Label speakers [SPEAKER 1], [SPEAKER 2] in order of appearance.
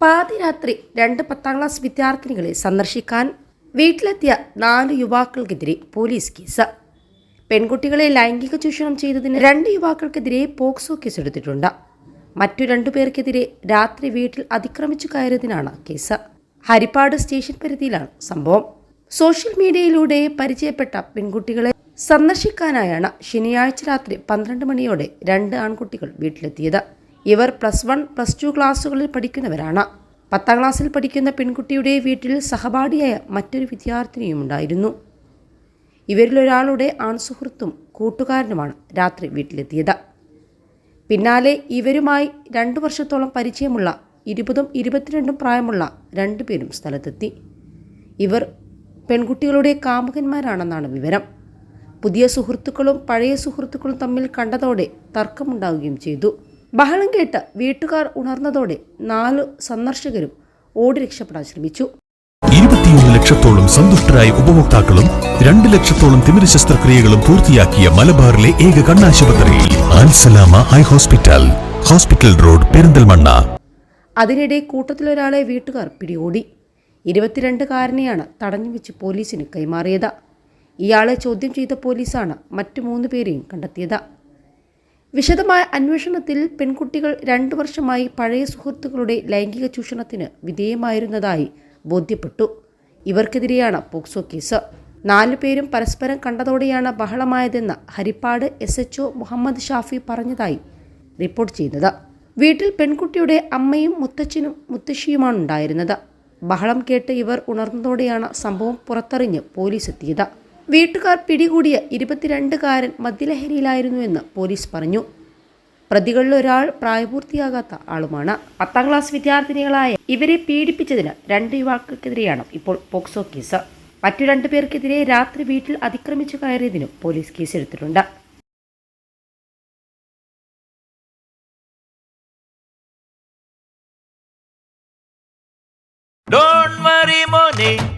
[SPEAKER 1] പാതിരാത്രി രണ്ട് പത്താം ക്ലാസ് വിദ്യാർത്ഥിനികളെ സന്ദർശിക്കാൻ വീട്ടിലെത്തിയ നാല് യുവാക്കൾക്കെതിരെ പോലീസ് കേസ്. പെൺകുട്ടികളെ ലൈംഗിക ചൂഷണം ചെയ്തതിന് രണ്ട് യുവാക്കൾക്കെതിരെ പോക്സോ കേസ് എടുത്തിട്ടുണ്ട് മറ്റു രണ്ടു പേർക്കെതിരെ രാത്രി വീട്ടിൽ അതിക്രമിച്ചു കയറിയതിനാണ് കേസ്. ഹരിപ്പാട് സ്റ്റേഷൻ പരിധിയിലാണ് സംഭവം. സോഷ്യൽ മീഡിയയിലൂടെ പരിചയപ്പെട്ട പെൺകുട്ടികളെ സന്ദർശിക്കാനായാണ് ശനിയാഴ്ച രാത്രി പന്ത്രണ്ട് മണിയോടെ രണ്ട് ആൺകുട്ടികൾ വീട്ടിലെത്തിയത്. ഇവർ പ്ലസ് വൺ പ്ലസ് ടു ക്ലാസ്സുകളിൽ പഠിക്കുന്നവരാണ്. പത്താം ക്ലാസ്സിൽ പഠിക്കുന്ന പെൺകുട്ടിയുടെ വീട്ടിൽ സഹപാഠിയായ മറ്റൊരു വിദ്യാർത്ഥിനിയും ഉണ്ടായിരുന്നു. ഇവരിലൊരാളുടെ ആൺസുഹൃത്തും കൂട്ടുകാരനുമാണ് രാത്രി വീട്ടിലെത്തിയത്. പിന്നാലെ ഇവരുമായി രണ്ടു വർഷത്തോളം പരിചയമുള്ള ഇരുപതും ഇരുപത്തിരണ്ടും പ്രായമുള്ള രണ്ടു പേരും സ്ഥലത്തെത്തി. ഇവർ പെൺകുട്ടികളുടെ കാമുകന്മാരാണെന്നാണ് വിവരം. പുതിയ സുഹൃത്തുക്കളും പഴയ സുഹൃത്തുക്കളും തമ്മിൽ കണ്ടതോടെ തർക്കമുണ്ടാവുകയും ചെയ്തു. ബഹളം കേട്ട് വീട്ടുകാർ ഉണർന്നതോടെ നാല് സന്ദർശകരും ഓടി രക്ഷപ്പെടാൻ ശ്രമിച്ചു.
[SPEAKER 2] ഇരുപത്തിയൊന്ന് ലക്ഷത്തോളം സന്തുഷ്ടരായ ഉപഭോക്താക്കളും രണ്ട് ലക്ഷത്തോളം തിമിര ശസ്ത്രക്രിയകളും പൂർത്തിയാക്കിയ മലബാറിലെ ഏക കണ്ണാശുപത്രി Al Salama eye hospital hospital road Perinthalmanna.
[SPEAKER 1] അതിനിടെ കൂട്ടത്തിലൊരാളെ വീട്ടുകാർ പിടികൂടി. ഇരുപത്തിരണ്ടുകാരനെയാണ് തടഞ്ഞു വെച്ച് പോലീസിന് കൈമാറിയത്. ഇയാളെ ചോദ്യം ചെയ്ത പോലീസാണ് മറ്റു മൂന്ന് പേരെയും കണ്ടെത്തിയത്. വിശദമായ അന്വേഷണത്തിൽ പെൺകുട്ടികൾ രണ്ടു വർഷമായി പഴയ സുഹൃത്തുക്കളുടെ ലൈംഗിക ചൂഷണത്തിന് വിധേയമായിരുന്നതായി ബോധ്യപ്പെട്ടു. ഇവർക്കെതിരെയാണ് പോക്സോ കേസ്. നാലു പേരും പരസ്പരം കണ്ടതോടെയാണ് ബഹളമായതെന്ന് ഹരിപ്പാട് എസ് എച്ച് മുഹമ്മദ് ഷാഫി പറഞ്ഞതായി റിപ്പോർട്ട് ചെയ്യുന്നത്. വീട്ടിൽ പെൺകുട്ടിയുടെ അമ്മയും മുത്തച്ഛനും മുത്തശ്ശിയുമാണ് ഉണ്ടായിരുന്നത് ബഹളം കേട്ട് ഇവർ ഉണർന്നതോടെയാണ് സംഭവം പുറത്തറിഞ്ഞ് പോലീസ് എത്തിയത്. വീട്ടുകാർ പിടികൂടിയ ഇരുപത്തിരണ്ടുകാരൻ മദ്യലഹരിയിലായിരുന്നുവെന്ന് പോലീസ് പറഞ്ഞു. പ്രതികളിൽ ഒരാൾ പ്രായപൂർത്തിയാകാത്ത ആളുമാണ്. പത്താം ക്ലാസ് വിദ്യാർത്ഥിനികളായ ഇവരെ പീഡിപ്പിച്ചതിന് രണ്ട് യുവാക്കൾക്കെതിരെയാണ് ഇപ്പോൾ പോക്സോ കേസ്. മറ്റു രണ്ടു പേർക്കെതിരെ രാത്രി വീട്ടിൽ അതിക്രമിച്ചു കയറിയതിനും പോലീസ് കേസെടുത്തിട്ടുണ്ട്.
[SPEAKER 3] Don't
[SPEAKER 4] ഉണ്ടെന്നീ മണി